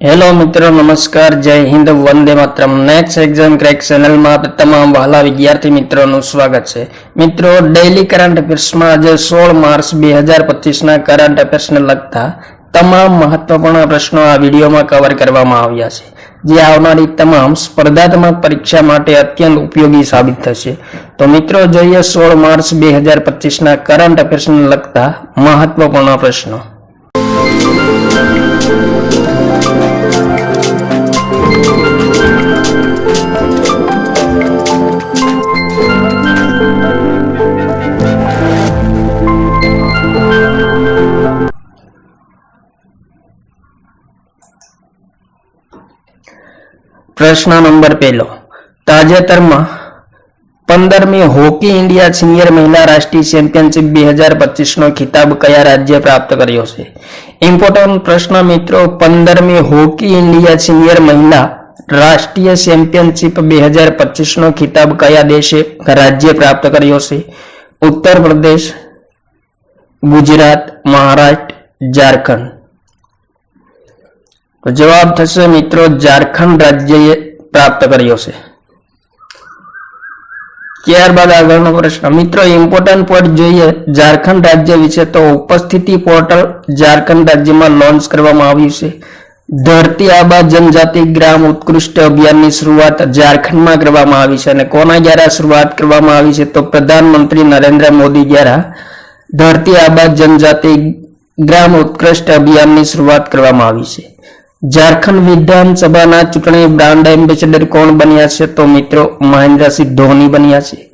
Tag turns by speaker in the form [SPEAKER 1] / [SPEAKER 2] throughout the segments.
[SPEAKER 1] Hello મિત્રો, નમસ્કાર, જય હિન્દ, વંદે માત્રમ. નેક્સ્ટ એક્ઝામ ક્રેક ચેનલમાં તમામ વહાલા વિદ્યાર્થી મિત્રોનું સ્વાગત છે. મિત્રો ડેઇલી કરંટ અફેર્સમાં આજે સોળ માર્ચ બે હજાર પચીસના કરંટ અફેર્સને લગતા તમામ મહત્વપૂર્ણ પ્રશ્નો આ વિડીયોમાં કવર કરવામાં આવ્યા છે. જે આવનારી તમામ સ્પર્ધાત્મક પરીક્ષા માટે અત્યંત ઉપયોગી સાબિત થશે. તો મિત્રો, જોઈએ સોળ માર્ચ બે હજાર પચીસના કરંટ અફેર્સને લગતા મહત્વપૂર્ણ પ્રશ્નો. પ્રશ્ન નંબર પહેલો. તાજેતરમાં પંદરમી હોકી ઇન્ડિયા સિનિયર મહિલા રાષ્ટ્રીય ચેમ્પિયનશિપ બે હજાર પચીસનો ખિતાબ કયા રાજ્ય પ્રાપ્ત કર્યો છે? ઇમ્પોર્ટન્ટ પ્રશ્ન મિત્રો, પંદરમી હોકી ઇન્ડિયા સિનિયર મહિલા રાષ્ટ્રીય ચેમ્પિયનશિપ બે હજાર પચીસનો ખિતાબ કયા દેશે રાજ્ય પ્રાપ્ત કર્યો છે? ઉત્તર પ્રદેશ, ગુજરાત, મહારાષ્ટ્ર, ઝારખંડ. તો જવાબ થશે મિત્રો ઝારખંડ રાજ્યએ પ્રાપ્ત કર્યો છે. ત્યારબાદ આગળનો પ્રશ્ન. મિત્રો ઇમ્પોર્ટન્ટ પોઈન્ટ જોઈએ. ઝારખંડ રાજ્ય વિશે તો ઉપસ્થિતિ પોર્ટલ ઝારખંડ રાજ્યમાં લોન્ચ કરવામાં આવ્યું છે. ધરતી આબા જનજાતિ ગ્રામ ઉત્કૃષ્ટ અભિયાનની શરૂઆત ઝારખંડમાં કરવામાં આવી છે. અને કોના દ્વારા શરૂઆત કરવામાં આવી છે તો પ્રધાનમંત્રી નરેન્દ્ર મોદી દ્વારા ધરતી આબા જનજાતિ ગ્રામ ઉત્કૃષ્ટ અભિયાનની શરૂઆત કરવામાં આવી છે. ઝારખંડ વિધાનસભાના ચૂંટણી બ્રાન્ડ એમ્બેસેડર કોણ બન્યા છે? તો મિત્રો મહેન્દ્રસિંહ ધોની બન્યા છે.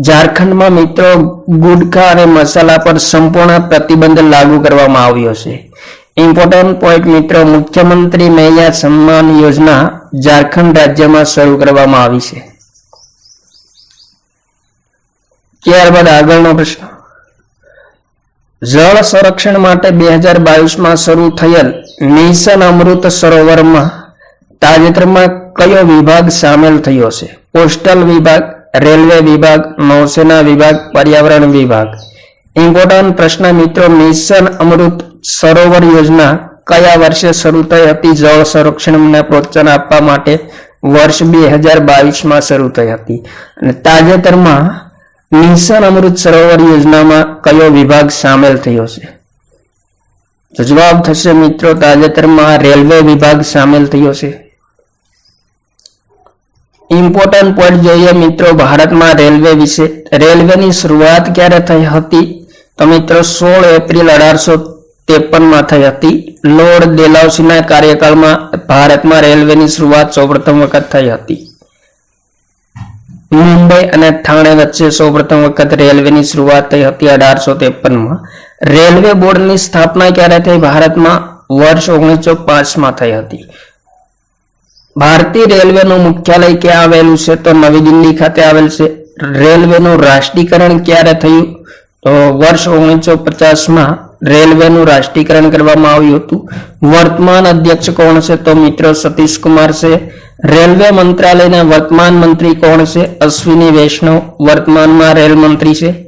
[SPEAKER 1] ઝારખંડમાં મિત્રો ગુટખા અને મસાલા પર સંપૂર્ણ પ્રતિબંધ લાગુ કરવામાં આવ્યો છે. ઇમ્પોર્ટન્ટ પોઈન્ટ મિત્રો, મુખ્યમંત્રી મૈયા સન્માન યોજના ઝારખંડ રાજ્યમાં શરૂ કરવામાં આવી છે. ત્યારબાદ આગળનો પ્રશ્ન. જળ સંરક્ષણ માટે બે હજાર બાવીસમાં શરૂ થયેલ મિશન અમૃત સરોવરમાં તાજેતરમાં કયો વિભાગ સામેલ થયો છે? પોસ્ટલ વિભાગ, રેલવે વિભાગ, નૌસેના વિભાગ, પર્યાવરણ વિભાગ? ઇમ્પોર્ટન્ટ પ્રશ્ન મિત્રો મિશન અમૃત સરોવર યોજના કયા વર્ષે શરૂ થઈ હતી? જળ સંરક્ષણને પ્રોત્સાહન આપવા માટે વર્ષ બે હજાર બાવીસમાં શરૂ થઈ હતી. અને તાજેતરમાં મિશન અમૃત સરોવર યોજનામાં કયો વિભાગ સામેલ થયો છે? તો જવાબ થશે મિત્રો તાજેતરમાં રેલવે વિભાગ સામેલ થયો છે. ઇમ્પોર્ટન્ટ પોઈન્ટ જોઈએ મિત્રો ભારતમાં રેલવે વિશે. રેલવેની શરૂઆત ક્યારે થઈ હતી? તો મિત્રો સોળ એપ્રિલ અઢારસો ત્રેપનમાં થઈ હતી. લોર્ડ ડેલાઉસીના કાર્યકાળમાં ભારતમાં રેલવેની શરૂઆત સૌપ્રથમ વખત થઈ હતી. મુંબઈ અને થાણે વચ્ચે સૌપ્રથમ વખત રેલવેની શરૂઆત થઈ હતી અઢારસો ત્રેપનમાં. રેલવે બોર્ડની સ્થાપના ક્યારે થઈ? ભારતમાં વર્ષ ઓગણીસો પાંચમાં થઈ હતી. ભારતીય રેલવેનું મુખ્યાલય ક્યાં આવેલું છે? તો નવી દિલ્હી ખાતે આવેલ છે. રેલવેનું રાષ્ટ્રીયકરણ ક્યારે થયું? તો વર્ષ ઓગણીસો પચાસમાં રેલવેનું રાષ્ટ્રીયકરણ કરવામાં આવ્યું હતું. વર્તમાન અધ્યક્ષ કોણ છે? તો મિત્રો સતીશ કુમાર છે. રેલવે મંત્રાલયના વર્તમાન મંત્રી કોણ છે? અશ્વિની વૈષ્ણવ વર્તમાનમાં રેલ મંત્રી છે.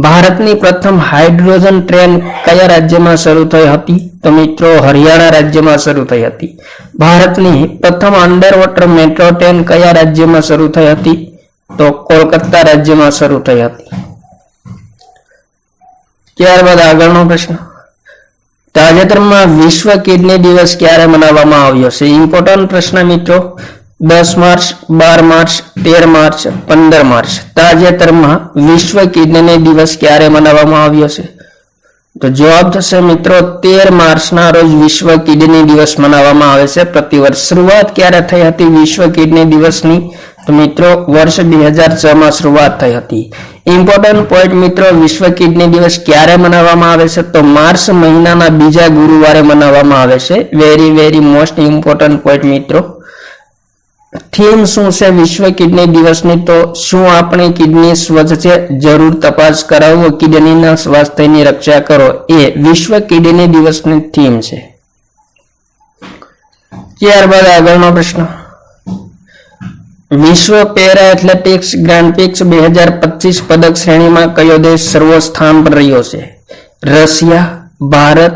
[SPEAKER 1] ભારતની પ્રથમ હાઇડ્રોજન ટ્રેન કયા રાજ્યમાં શરૂ થઈ હતી? તો મિત્રો, હરિયાણા રાજ્યમાં શરૂ થઈ હતી. ભારતની પ્રથમ અંડર મેટ્રો ટ્રેન કયા રાજ્યમાં શરૂ થઈ હતી? તો કોલકાતા રાજ્યમાં શરૂ થઈ હતી. ત્યારબાદ આગળનો પ્રશ્ન. તાજેતરમાં વિશ્વ કિડની દિવસ ક્યારે મનાવવામાં આવ્યો છે? ઇમ્પોર્ટન્ટ પ્રશ્ન મિત્રો. દસ માર્ચ, બાર માર્ચ, તેર માર્ચ, પંદર માર્ચ. તાજેતરમાં વિશ્વ કિડની દિવસ ક્યારે મનાવવામાં આવ્યો છે? તો જવાબ થશે મિત્રો, તેર માર્ચના રોજ વિશ્વ કિડની દિવસ મનાવવામાં આવે છે. પ્રતિવર્ષ શરૂઆત ક્યારે થઈ હતી વિશ્વ કિડની દિવસની? તો મિત્રો, વર્ષ બે હજાર છ માં શરૂઆત થઈ હતી. ઇમ્પોર્ટન્ટ પોઈન્ટ મિત્રો, વિશ્વ કિડની દિવસ ક્યારે મનાવવામાં આવે છે? તો માર્ચ મહિનાના બીજા ગુરુવારે મનાવવામાં આવે છે. Very very most important point મિત્રો. થીમ શું છે? વિશ્વ કિડની દિવસની તો શું આપણી કિડની સ્વચ્છ છે? જરૂર તપાસ કરાવો. કિડનીના સ્વાસ્થ્યની રક્ષા કરો. એ વિશ્વ કિડની દિવસની થીમ છે. ત્યારબાદ આગળનો પ્રશ્ન. વિશ્વ પેરા એથ્લેટિક્સ ગ્રાન્ડ બે હજાર પચીસ પદક શ્રેણીમાં કયો દેશ સર્વસ્થાન પર રહ્યો છે? Russia, Bharat,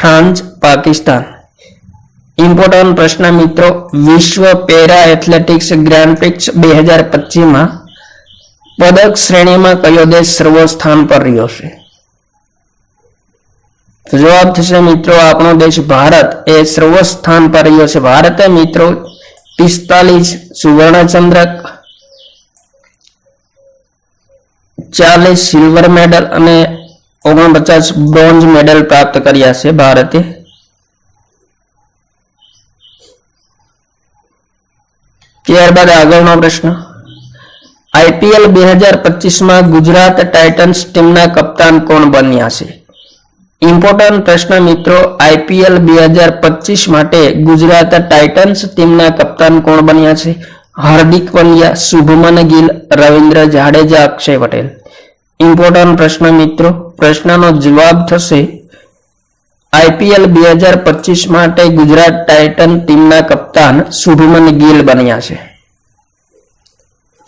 [SPEAKER 1] France, Pakistan. Important પ્રશ્ન મિત્રો, વિશ્વ પેરા એથ્લેટિક્સ ગ્રાન્ડ પ્રિક્સ બે હજાર પચીસમાં પદક શ્રેણીમાં કયો દેશ સર્વ સ્થાન પર રહ્યો છે? જવાબ થશે મિત્રો, આપણો દેશ ભારત એ સર્વ સ્થાન પર રહ્યો છે. ભારતે મિત્રો પિસ્તાલીસ સુવર્ણચંદ્રક, ચાલીસ સિલ્વર મેડલ અને ઓગણપચાસ બ્રોન્ઝ મેડલ પ્રાપ્ત કર્યા છે ભારતે. ત્યારબાદ આગળનો પ્રશ્ન. આઈપીએલ બે હજાર પચીસમાં ગુજરાત ટાઇટન્સ ટીમના કપ્તાન કોણ બન્યા છે? ઇમ્પોર્ટન્ટ પ્રશ્ન મિત્રો, આઈપીએલ બે હજાર પચીસ માટે ગુજરાત ટાઇટન્સ ટીમના કપ્તાન કોણ બન્યા છે? હાર્દિક પંડ્યા, શુભમન ગિલ, રવિન્દ્ર જાડેજા, અક્ષય પટેલ. ઇમ્પોર્ટન્ટ પ્રશ્ન મિત્રો, પ્રશ્નનો જવાબ થશે આઈપીએલ બે હજાર પચીસ માટે ગુજરાત ટાઇટન ટીમના કપ્તાન શુભમન ગિલ બન્યા છે.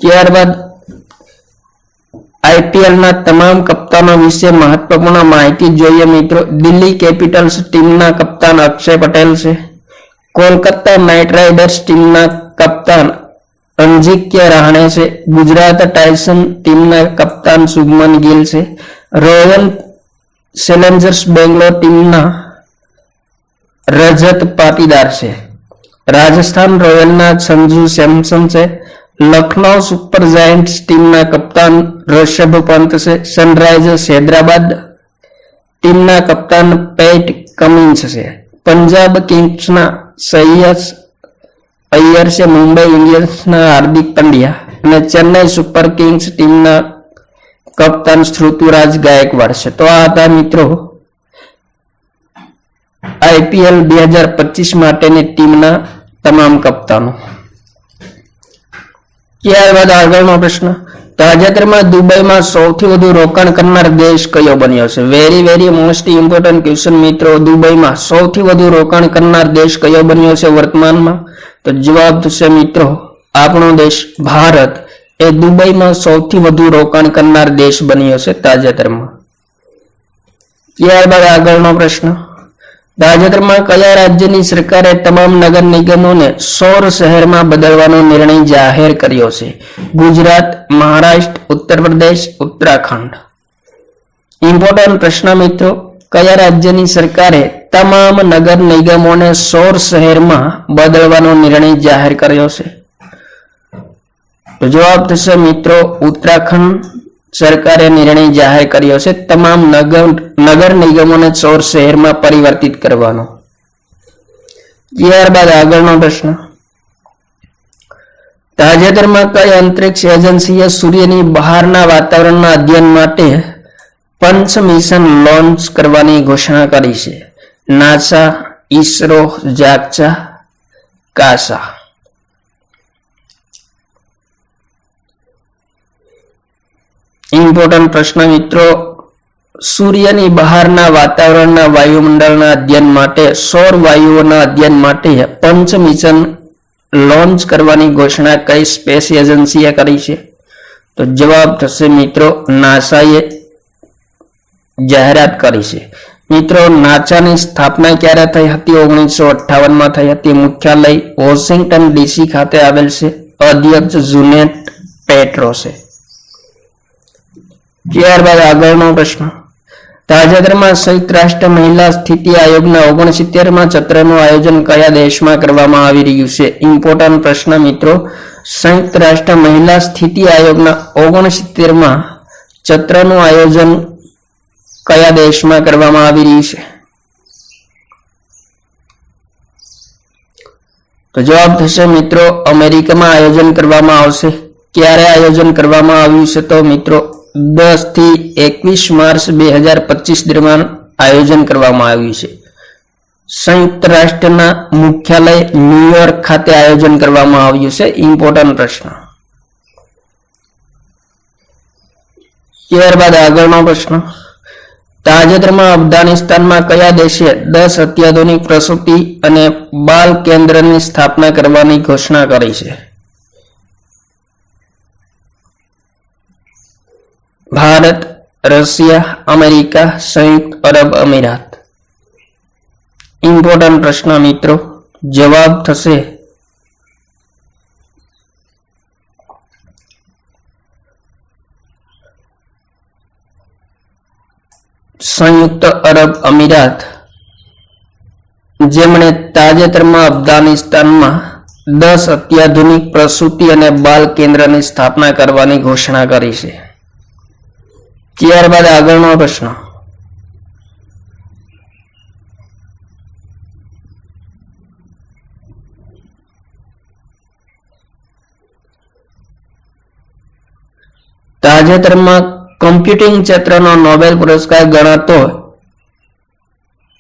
[SPEAKER 1] ત્યારબાદ આઈપીએલના તમામ કપ્તાનો વિશે મહત્વપૂર્ણ માહિતી જોઈએ મિત્રો. દિલ્હી કેપિટલ્સ ટીમના કપ્તાન અક્ષય પટેલ છે. કોલકાતા નાઇટ રાઇડર્સ ટીમના કપ્તાન અંજિક્ય રહાણે છે. ગુજરાત ટાઇસન ટીમના કપ્તાન શુભમન ગિલ છે. રોયલ ચેલેન્જર્સ બેંગ્લોર ટીમના રજત પાટીદાર છે. રાજસ્થાન રોયલના સંજુ સેમસન છે. લખનઉ સુપર જાયન્ટ્સ ટીમના કપ્તાન ઋષભ પંત છે. સનરાઇઝર્સ હૈદરાબાદ ટીમના કપ્તાન પેટ કમિન્સ છે. પંજાબ કિંગ્સના સૈયદ અય્યર છે. મુંબઈ ઇન્ડિયન્સના હાર્દિક પંડ્યા અને ચેન્નઈ સુપર કિંગ્સ ટીમના કપ્તાન શ્રુતુરાજ ગાયકવાડ છે. તો આ હતા મિત્રો આઈપીએલ બે હજાર પચીસ માટેની ટીમના તમામ કપ્તાનો. ત્યારબાદ આગળનો પ્રશ્ન, તાજેતરમાં દુબઈમાં સૌથી વધુ રોકાણ કરનાર દેશ કયો બન્યો છે? Very very most important question મિત્રો, દુબઈમાં સૌથી વધુ રોકાણ કરનાર દેશ કયો બન્યો છે વર્તમાનમાં? તો જવાબ થશે મિત્રો, આપણો દેશ ભારત. એ દુબઈમાં સૌથી વધુ રોકાણ કરનાર દેશ બન્યો છે તાજેતરમાં. ત્યારબાદ આગળનો પ્રશ્ન. તાજેતરમાં કયા રાજ્યની સરકારે તમામ નગર નિગમોને સૌર શહેરમાં બદલવાનો નિર્ણય જાહેર કર્યો છે? ગુજરાત, મહારાષ્ટ્ર ઉત્તર પ્રદેશ ઉત્તરાખંડ. ઇમ્પોર્ટન્ટ પ્રશ્ન મિત્રો, કયા રાજ્યની સરકારે તમામ નગર નિગમોને સૌર શહેરમાં બદલવાનો નિર્ણય જાહેર કર્યો છે? તો જવાબ થશે, મિત્રો, ઉત્તરાખંડ સરકારે નિર્ણય જાહેર કર્યો છે. તમામ નગર નિગમોને સૌર શહેરમાં પરિવર્તિત કરવાનો. ત્યારબાદ આગળનો પ્રશ્ન. તાજેતરમાં કઈ અંતરિક્ષ એજન્સીએ સૂર્યની બહારના વાતાવરણના અધ્યયન માટે પંચ મિશન લોન્ચ કરવાની ઘોષણા કરી છે. નાસા, ઈસરો જાગચા કાસા. ઇમ્પોર્ટન્ટ પ્રશ્ન મિત્રો, સૂર્યની બહારના વાતાવરણના વાયુમંડળના અધ્યયન માટે, સૌર વાયુઓના અધ્યયન માટે પંચ મિશન લોન્ચ કરવાની ઘોષણા કઈ સ્પેસ એજન્સીએ કરી છે? તો જવાબ થશે મિત્રો, નાસાએ જાહેરાત કરી છે. મિત્રો, નાસાની સ્થાપના ક્યારે થઈ હતી? ઓગણીસો અઠ્ઠાવનમાં થઈ હતી. મુખ્યાલય વોશિંગ્ટન ડીસી ખાતે આવેલ છે. અધ્યક્ષ જુનેટ પેટ્રો છે ત્યારબાદ આગળનો પ્રશ્ન. તાજેતરમાં સંયુક્ત રાષ્ટ્ર મહિલા સ્થિતિ આયોગના ઓગણસિત્તેરમાં સત્રનું આયોજન કયા દેશમાં કરવામાં આવી રહ્યું છે? ઇમ્પોર્ટન્ટ પ્રશ્ન મિત્રો. સંયુક્ત રાષ્ટ્ર મહિલા સ્થિતિ આયોગના ઓગણસિત્તેરમાં સત્રનું આયોજન કયા દેશમાં કરવામાં આવી રહ્યું છે? તો જવાબ થશે મિત્રો, અમેરિકામાં આયોજન કરવામાં આવશે. ક્યારે આયોજન કરવામાં આવ્યું છે તો મિત્રો દસથી એકવીસ માર્ચ બે હજાર પચીસ દરમિયાન આયોજન કરવામાં આવ્યું છે. સંયુક્ત રાષ્ટ્રના મુખ્યાલય ન્યુયોર્ક ખાતે આયોજન કરવામાં આવ્યું છે. ઇમ્પોર્ટન્ટ પ્રશ્ન. ત્યારબાદ આગળનો પ્રશ્ન. તાજેતરમાં અફઘાનિસ્તાનમાં કયા દેશે દસ અત્યાધુનિક પ્રસૂતિ અને બાલ કેન્દ્રની સ્થાપના કરવાની ઘોષણા કરી છે? ભારત, રશિયા, અમેરિકા, સંયુક્ત અરબ અમીરાત. ઇમ્પોર્ટન્ટ પ્રશ્ન મિત્રો, જવાબ થશે. સંયુક્ત અરબ અમીરાત, જેમણે તાજેતરમાં અફઘાનિસ્તાનમાં દસ અત્યાધુનિક પ્રસૂતિ અને બાલ કેન્દ્રની સ્થાપના કરવાની ઘોષણા કરી છે. ત્યારબાદ આગળનો પ્રશ્ન. તાજેતરમાં કમ્પ્યુટિંગ ક્ષેત્રનો નોબેલ પુરસ્કાર ગણાતો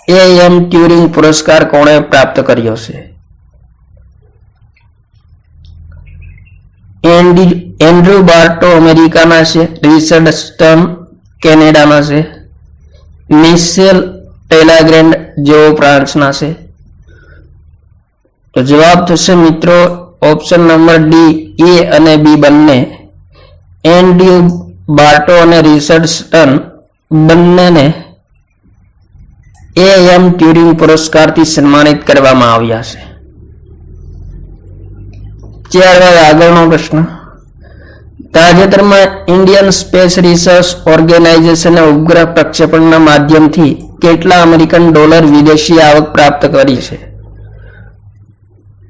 [SPEAKER 1] એ એમ ટ્યુરિંગ પુરસ્કાર કોણે પ્રાપ્ત કર્યો છે? એન્ડી, એન્ડ્રુ બાર્ટો અમેરિકાના છે, રિચર્ડ સ્ટન કેનેડાના છે. મિશેલ ટેલાગ્રેન્ડ જેઓ ફ્રાન્સના છે. તો જવાબ થશે મિત્રો ઓપ્શન નંબર ડી, એ અને બી બંને. એન્ડ્યુ બાર્ટો અને રિચર્ડ સ્ટન બંનેને એ એમ ટ્યુરિંગ પુરસ્કારથી સન્માનિત કરવામાં આવ્યા છે. ત્યારબાદ આગળનો પ્રશ્ન. તાજેતરમાં ઇન્ડિયન સ્પેસ રિસર્ચ ઓર્ગેનાઇઝેશને ઉપગ્રહ પ્રક્ષેપણના માધ્યમથી કેટલા અમેરિકન ડોલર વિદેશી આવક પ્રાપ્ત કરી છે?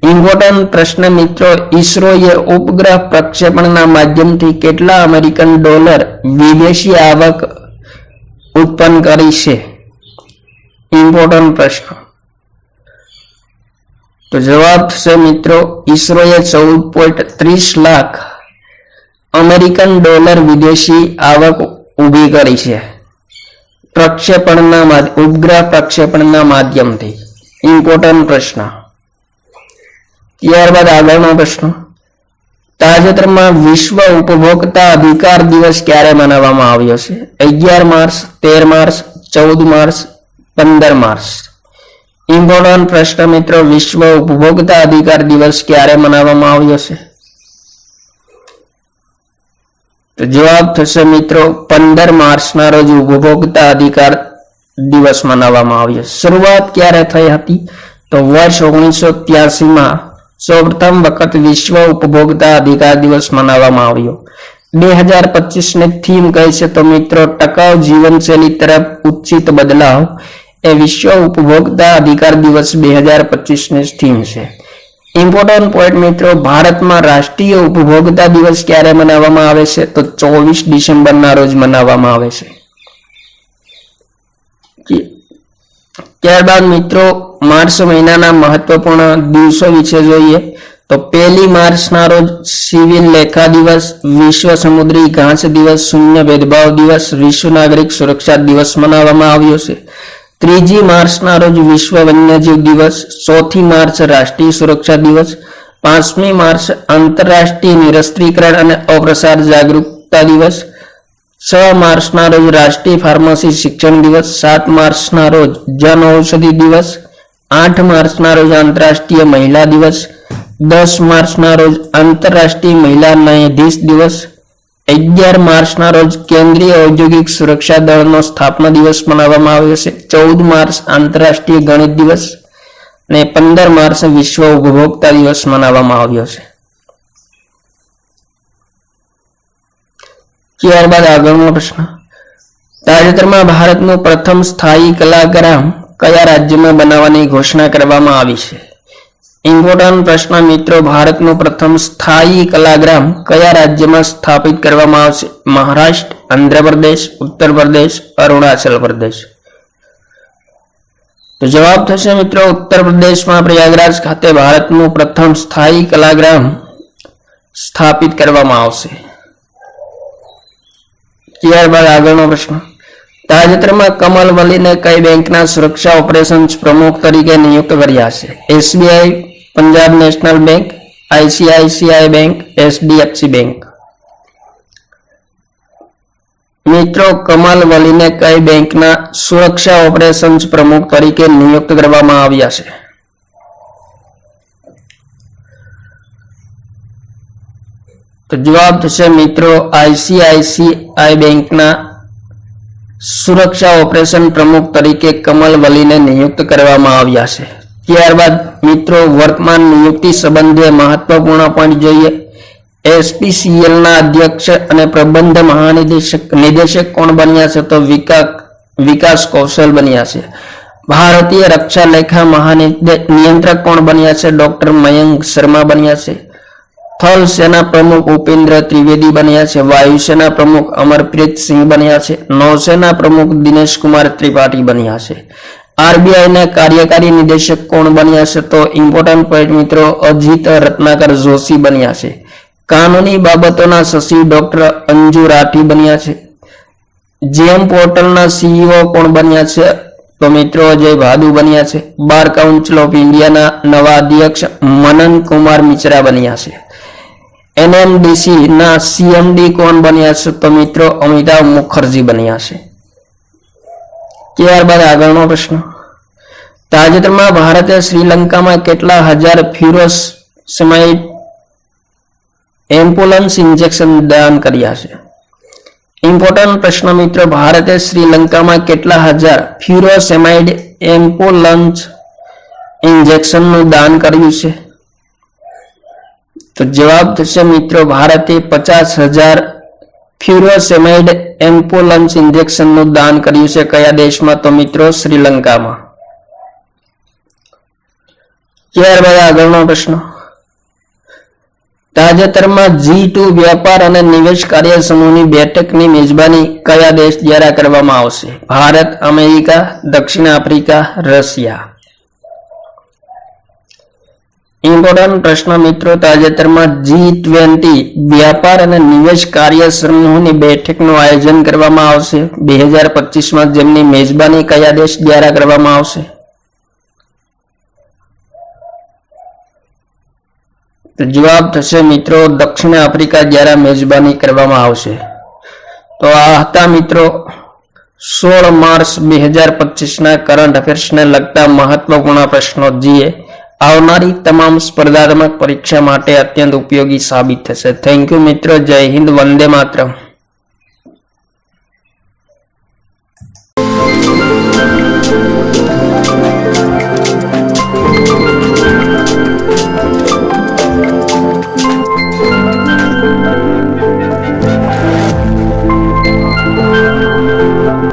[SPEAKER 1] ઇમ્પોર્ટન્ટ પ્રશ્ન મિત્રો, ઇસરોએ ઉપગ્રહ પ્રક્ષેપણના માધ્યમથી કેટલા અમેરિકન ડોલર વિદેશી આવક ઉત્પન્ન કરી છે? ઇમ્પોર્ટન્ટ પ્રશ્ન. તો જવાબ થશે મિત્રો ઈસરોએ ચૌદ પોઈન્ટ ત્રીસ લાખ અમેરિકન ડોલર વિદેશી આવક ઊભી કરી છે. પ્રક્ષેપણના ઉપગ્રહ પ્રક્ષેપણના માધ્યમથી. ઇમ્પોર્ટન્ટ પ્રશ્ન. ત્યારબાદ આગળનો પ્રશ્ન. તાજેતરમાં વિશ્વ ઉપભોક્તા અધિકાર દિવસ ક્યારે મનાવવામાં આવ્યો છે? અગિયાર માર્ચ, તેર માર્ચ, ચૌદ માર્ચ, પંદર માર્ચ. ઇમ્પોર્ટન્ટ પ્રશ્ન મિત્રો, વિશ્વ ઉપભોક્તા અધિકાર દિવસ ક્યારે મનાવવામાં આવ્યો છે? તો જવાબ થશે મિત્રો, પંદર માર્ચના રોજ ઉપભોક્તા અધિકાર દિવસ મનાવવામાં આવ્યો. શરૂઆત ક્યારે થઈ હતી? તો વર્ષ ઓગણીસો ત્યાસીમાં સૌપ્રથમ વખત વિશ્વ ઉપભોક્તા અધિકાર દિવસ મનાવવામાં આવ્યો. બે હજાર પચીસ ને થીમ કહે છે, તો મિત્રો, ટકાઉ જીવનશૈલી તરફ ઉચિત બદલાવ એ વિશ્વ ઉપભોક્તા અધિકાર દિવસ બે હજાર પચીસની થીમ છે. ઇમ્પોર્ટન્ટ પોઈન્ટ મિત્રો, ભારતમાં રાષ્ટ્રીય ઉપભોક્તા દિવસ ક્યારે મનાવવામાં આવે છે? તો ચોવીસ ડિસેમ્બરના રોજ મનાવવામાં આવે છે. ત્યારબાદ મિત્રો, માર્ચ મહિનાના મહત્વપૂર્ણ દિવસો વિશે જોઈએ. તો પહેલી માર્ચના રોજ સિવિલ લેખા દિવસ, વિશ્વ સમુદ્રી ઘાસ દિવસ, શૂન્ય ભેદભાવ દિવસ, વિશ્વ નાગરિક સુરક્ષા દિવસ મનાવવામાં આવ્યો છે. ત્રીજી માર્ચના રોજ વિશ્વ વન્યજીવ દિવસ, ચોથી માર્ચ રાષ્ટ્રીય સુરક્ષા દિવસ, પાંચમી માર્ચ આંતરરાષ્ટ્રીય નિરસ્ત્રીકરણ અને અપ્રસાર જાગૃતતા દિવસ, છ માર્ચના રોજ રાષ્ટ્રીય ફાર્મસી શિક્ષણ દિવસ, સાત માર્ચના રોજ જન ઔષધિ દિવસ, આઠ માર્ચના રોજ આંતરરાષ્ટ્રીય મહિલા દિવસ, દસ માર્ચના રોજ આંતરરાષ્ટ્રીય મહિલા ન્યાયાધીશ દિવસ અગિયાર માર્ચના રોજ કેન્દ્રીય ઔદ્યોગિક સુરક્ષા દળનો સ્થાપના દિવસ મનાવવામાં આવ્યો છે. ચૌદ માર્ચ આંતરરાષ્ટ્રીય ગણિત દિવસ અને પંદર માર્ચ વિશ્વ ઉપભોક્તા દિવસ મનાવવામાં આવ્યો છે. ત્યારબાદ આગળનો પ્રશ્ન. તાજેતરમાં ભારતનું પ્રથમ સ્થાયી કલાગ્રામ કયા રાજ્યમાં બનાવવાની ઘોષણા કરવામાં આવી છે? ઇમ્પોર્ટન્ટ પ્રશ્ન, મિત્રો. ભારતનું પ્રથમ સ્થાયી કલાગ્રામ કયા રાજ્યમાં સ્થાપિત કરવામાં આવશે? મહારાષ્ટ્ર, આંધ્રપ્રદેશ ઉત્તર પ્રદેશ અરુણાચલ પ્રદેશ. તો જવાબ થશે, મિત્રો ઉત્તર પ્રદેશમાં પ્રયાગરાજ ખાતે ભારતનું પ્રથમ સ્થાયી કલાગ્રામ સ્થાપિત કરવામાં આવશે. ત્યારબાદ આગળનો પ્રશ્ન. તાજેતરમાં કમલ વલીને કઈ બેંકના સુરક્ષા ઓપરેશન્સ પ્રમુખ તરીકે નિયુક્ત કર્યા છે? SBI Punjab national bank, ICICI bank, HDFC bank. મિત્રો, કમલ વલીને કઈ બેંકના સુરક્ષા ઓપરેશન્સ પ્રમુખ તરીકે નિયુક્ત કરવામાં આવ્યા છે? તો જવાબ થશે મિત્રો, આઈસીઆઈસીઆઈ બેંકના સુરક્ષા ઓપરેશન પ્રમુખ તરીકે કમલ વલીને નિયુક્ત કરવામાં આવ્યા છે. ત્યારબાદ મિત્રો વર્તમાન નિયુક્તિ સંબંધે મહત્વપૂર્ણ પોઈન્ટ જોઈએ. એસપીસીએલ ના અધ્યક્ષ અને પ્રબંધ મહાનિદેશક, નિદેશક કોણ બન્યા છે? તો વિકાસ કૌશલ બન્યા છે. ભારતીય રક્ષા લેખા મહાનિયંત્રક કોણ બન્યા છે? ડોક્ટર મયંક શર્મા બન્યા છે. થલ સેના પ્રમુખ ઉપેન્દ્ર ત્રિવેદી બન્યા છે. વાયુસેના પ્રમુખ અમરપ્રીત સિંહ બન્યા છે. નૌસેના પ્રમુખ દિનેશ કુમાર ત્રિપાઠી બન્યા છે. આરબીઆઈ ના કાર્યકારી નિદેશક કોણ બન્યા છે તો ઇમ્પોર્ટન્ટ પોઈન્ટ મિત્રો અજીત રત્નાકર જોશી બન્યા છે. કાનૂની બાબતોના સચિવ ડોક્ટર અંજુ રાઠી બન્યા છે. જેમ પોર્ટલના સીઈઓ કોણ બન્યા છે તો મિત્રો અજય ભાદુ બન્યા છે. બાર કાઉન્સિલ ઓફ ઇન્ડિયાના નવા અધ્યક્ષ મનન કુમાર મિશ્રા બન્યા છે. એનએમડીસી ના સીએમડી કોણ બન્યા છે તો મિત્રો અમિતાભ મુખર્જી બન્યા છે. ત્યારબાદ આગળનો પ્રશ્ન. તાજેતરમાં ભારતે શ્રીલંકામાં કેટલા હજાર ફ્યુરોસ સમય એમ્બ્યુલન્સ ઇન્જેક્શન દાન કર્યા છે? ઇમ્પોર્ટન્ટ પ્રશ્ન મિત્રો, ભારતે શ્રીલંકામાં કેટલા હજાર ફ્યુરોસેમાઇડ એમ્બ્યુલન્સ ઇન્જેક્શનનું દાન કર્યું છે? તો જવાબ થશે મિત્રો, ભારતે પચાસ હજાર ફ્યુરોસેમાઇડ એમ્પોલન્સ ઇન્જેક્શનનું દાન કર્યું છે કયા દેશમાં? તો મિત્રો, શ્રીલંકામાં. ત્યારબાદ આગળનો પ્રશ્ન. તાજેતરમાં જી ટુ વ્યાપાર અને નિવેશ કાર્ય સમૂહની બેઠકની મેજબાની કયા દેશ દ્વારા કરવામાં આવશે? ભારત, અમેરિકા, દક્ષિણ આફ્રિકા, રશિયા. ઇમ્પોર્ટન્ટ પ્રશ્ન મિત્રો, તાજેતરમાં જી ટ્વેન્ટી વ્યાપાર અને નિવેશ કાર્ય સમૂહની બેઠકનું આયોજન કરવામાં આવશે. બે હજાર પચીસમાં જેમની મેજબાની કયા દેશ દ્વારા કરવામાં આવશે. જવાબ થશે મિત્રો, દક્ષિણ આફ્રિકા દ્વારા મેજબાની કરવામાં આવશે. તો આ હતા મિત્રો, સોળ માર્ચ બે હજાર પચીસના કરંટ અફેર્સને લગતા મહત્વપૂર્ણ પ્રશ્નો. જીએ આવનારી તમામ સ્પર્ધાત્મક પરીક્ષા માટે અત્યંત ઉપયોગી સાબિત થશે. થેન્ક યુ મિત્રો. જય હિન્દ. વંદે માતરમ.